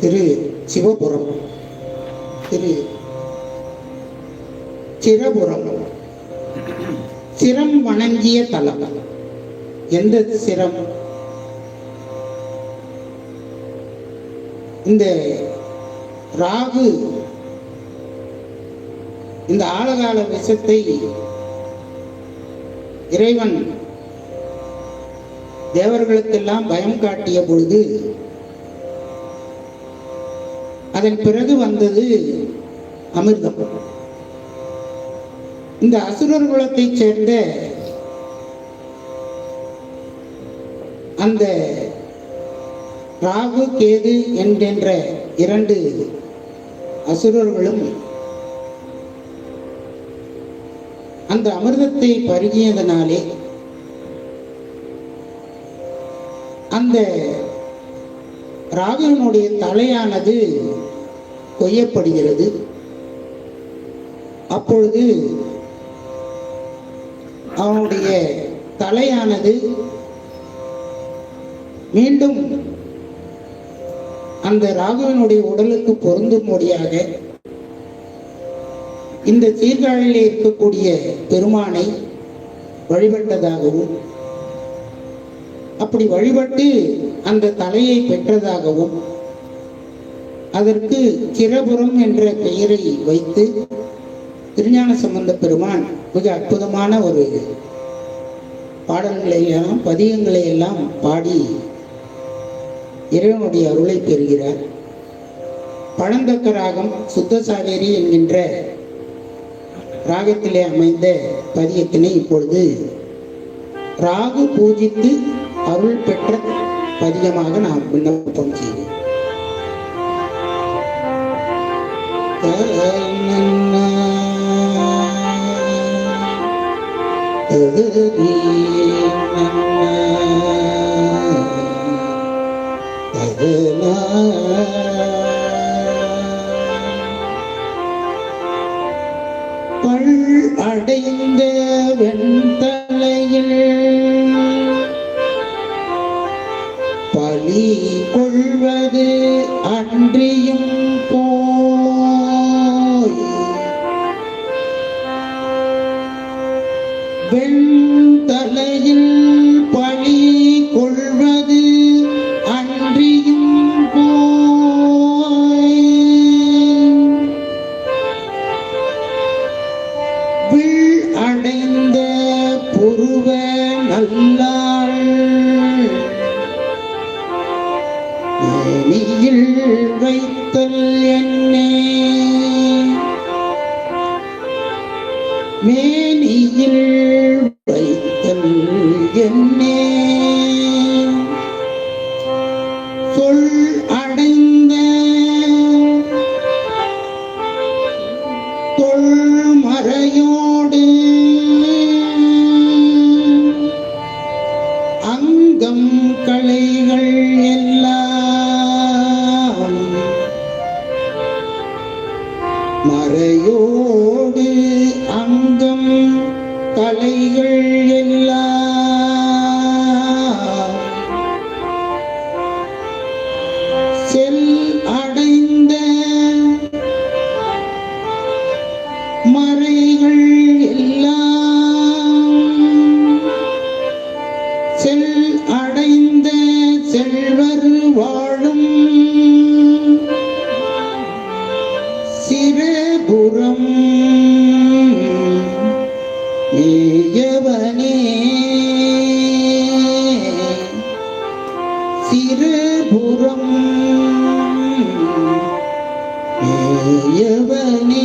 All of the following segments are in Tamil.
திரு சிவபுரம் திரு சிரபுரம். சிரம் வணங்கிய தலம். எந்த சிரம்? இந்த ராகு இந்த ஆழகால விஷத்தை இறைவன் தேவர்களுக்கெல்லாம் பயம் காட்டிய பொழுது அதன் பிறகு வந்தது அமிர்தம் இந்த அசுரர் குலத்தைச் சேர்ந்த அந்த ராகு கேது என்கின்ற இரண்டு அசுரர்களும் அந்த அமிர்தத்தை பருகியதனாலே அந்த ராகுவனுடைய தலையானது கொய்யப்படுகிறது. அப்பொழுது அவனுடைய தலையானது மீண்டும் அந்த ராகுவனுடைய உடலுக்கு பொருந்தும்படியாக இந்த சீர்காழியில் இருக்கக்கூடிய பெருமானை வழிபட்டதாகவும் அப்படி வழிபட்டு அந்த தலையை பெற்றதாகவும் அதற்கு கிரபுரம் என்ற பெயரை வைத்து திருஞான சம்பந்த பெருமான் மிக அற்புதமான ஒரு பாடல்களை எல்லாம் பதியங்களை எல்லாம் பாடி இறைவனுடைய அருளை பெறுகிறார். பழந்தக்க ராகம் சுத்தசாகேரி என்கின்ற ராகத்திலே அமைந்த பதியத்தினை இப்பொழுது ராகு பூஜித்து அருள் பெற்ற பதியமாக நாம் விண்ணப்பம் செய்வோம் பள் அடைந்த வெண்தலையில் கொள்வது அன்றியும் மேயவனே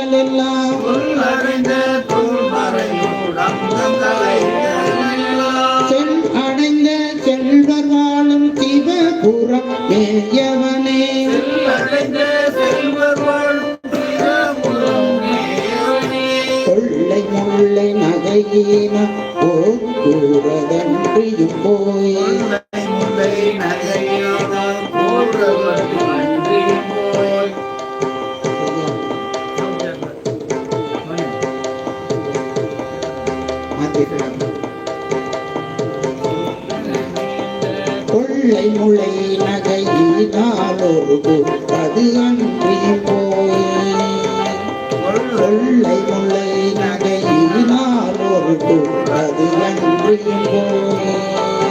எல்லாம் உள்ளறிந்த செல் அடைந்த செல்வர் வாழும் சிவபுரம் மேயவனே. போய். நகையோட போன்றவர்கள் மாற்றிடுறாங்க கொள்ளை முளை நகையினால் ஒரு அது அன்றி போய். கொள்ளை முளை நகையினால் ஒரு அது அன்றி போய்.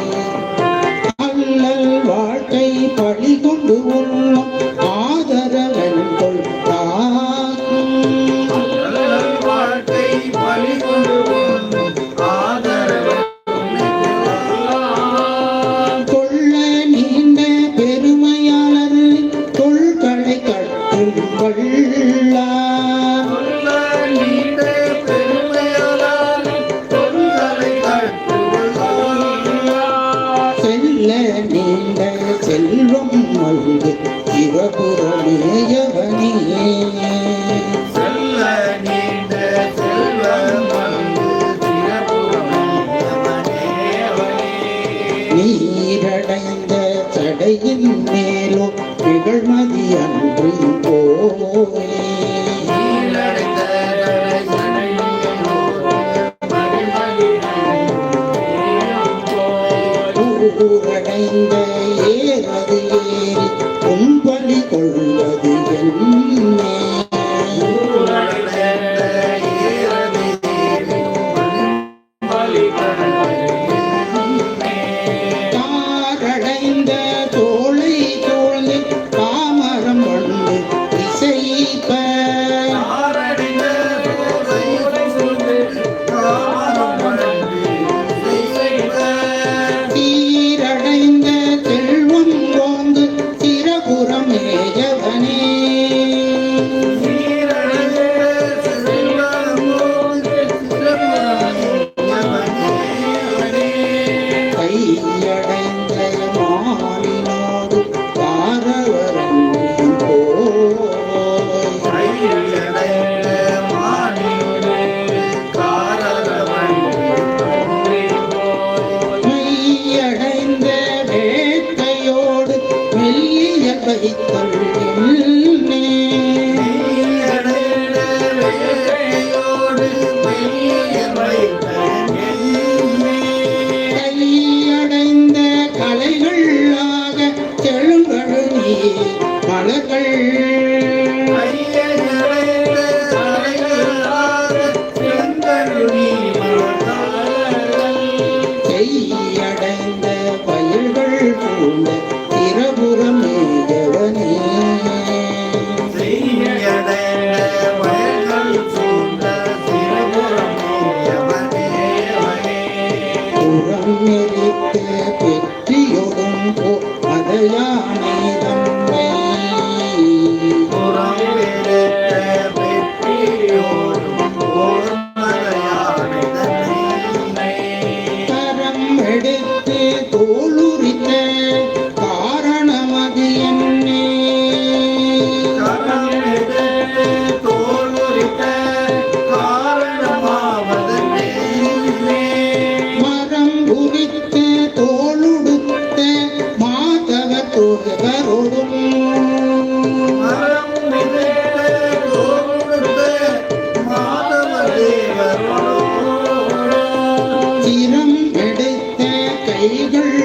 நீரடைந்த தடையின் மேலும் நிகழ்மதி அன்று போய் செய்துள்ள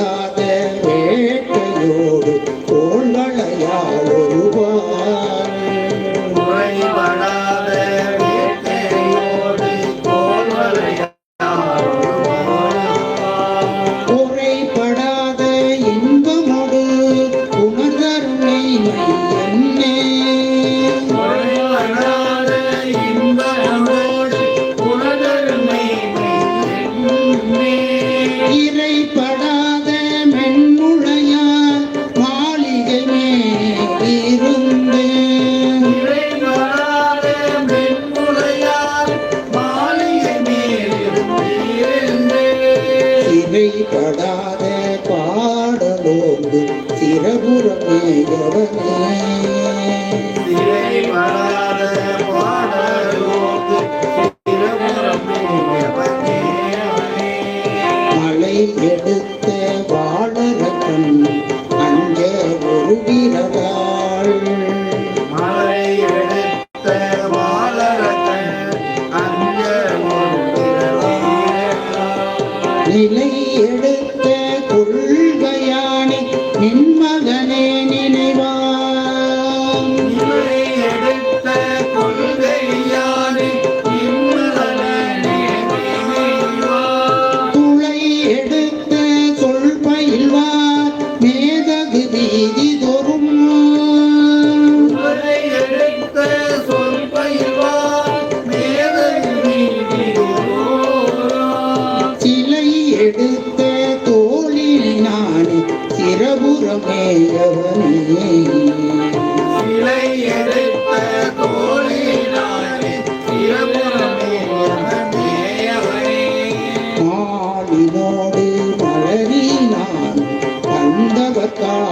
மனதோடு பழகினான் தந்தவத்தானாதே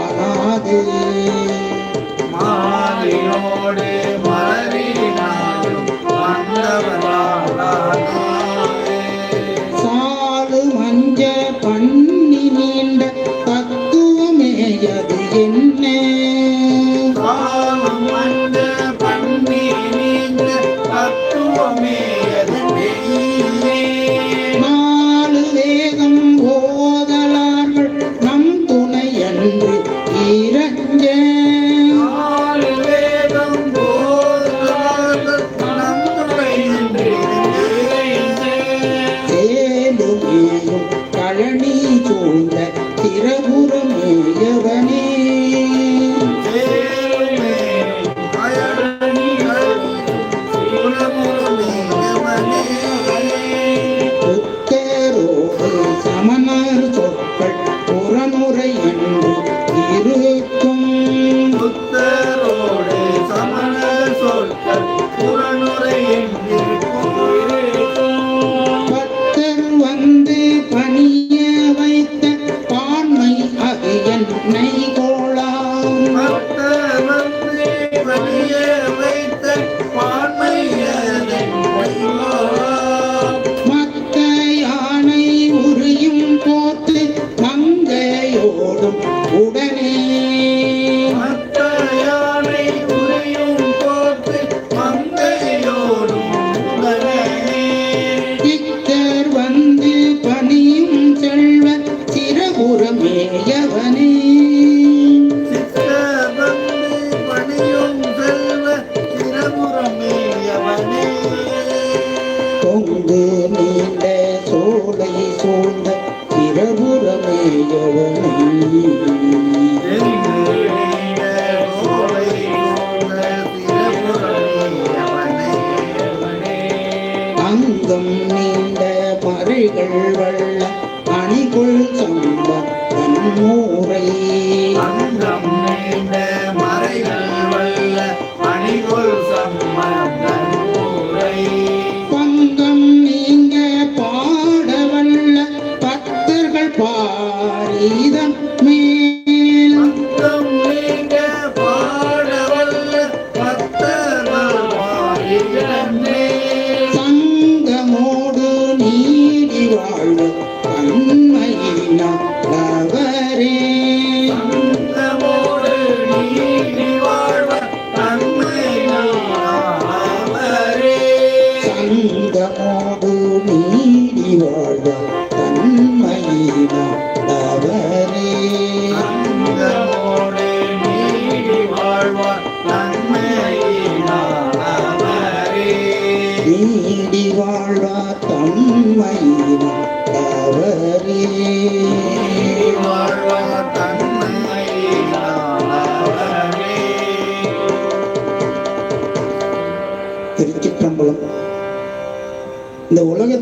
அங்கும் நீண்ட பருகள் வள்ள அணிகுள் சொல்ல தன்மூரை. நீண்ட மறைகள் வல்ல அணிகுள் சம்ம நீதி வாழும் தன்மையினால்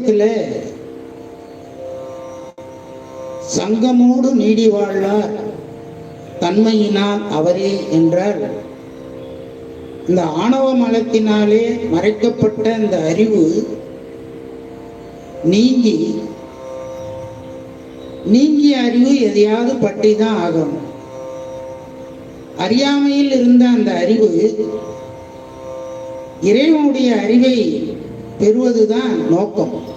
பழி சங்கமோடு நீடி வாழ்வார். தன்மையினால் அவரே என்றார். இந்த ஆணவ மலத்தினாலே மறைக்கப்பட்ட இந்த அறிவு நீங்கி நீங்கிய அறிவு எதையாவது பற்றி தான் ஆகணும் அறியாமையில் இருந்த அந்த அறிவு இறைவனுடைய அறிவை பெறுவதுதான் நோக்கம்.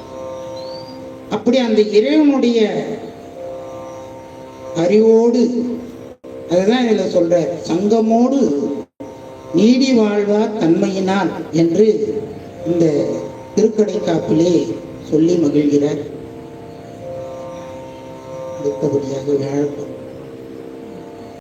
அப்படி அந்த இறைவனுடைய அறிவோடு அதுதான் இதுல சொல்ற சங்கமோடு நீடி வாழ்வார் தன்மையினால் என்று இந்த திருக்கடை காப்பிலே சொல்லி மகிழ்கிறார். அடுத்தபடியாக வியாழப்பம்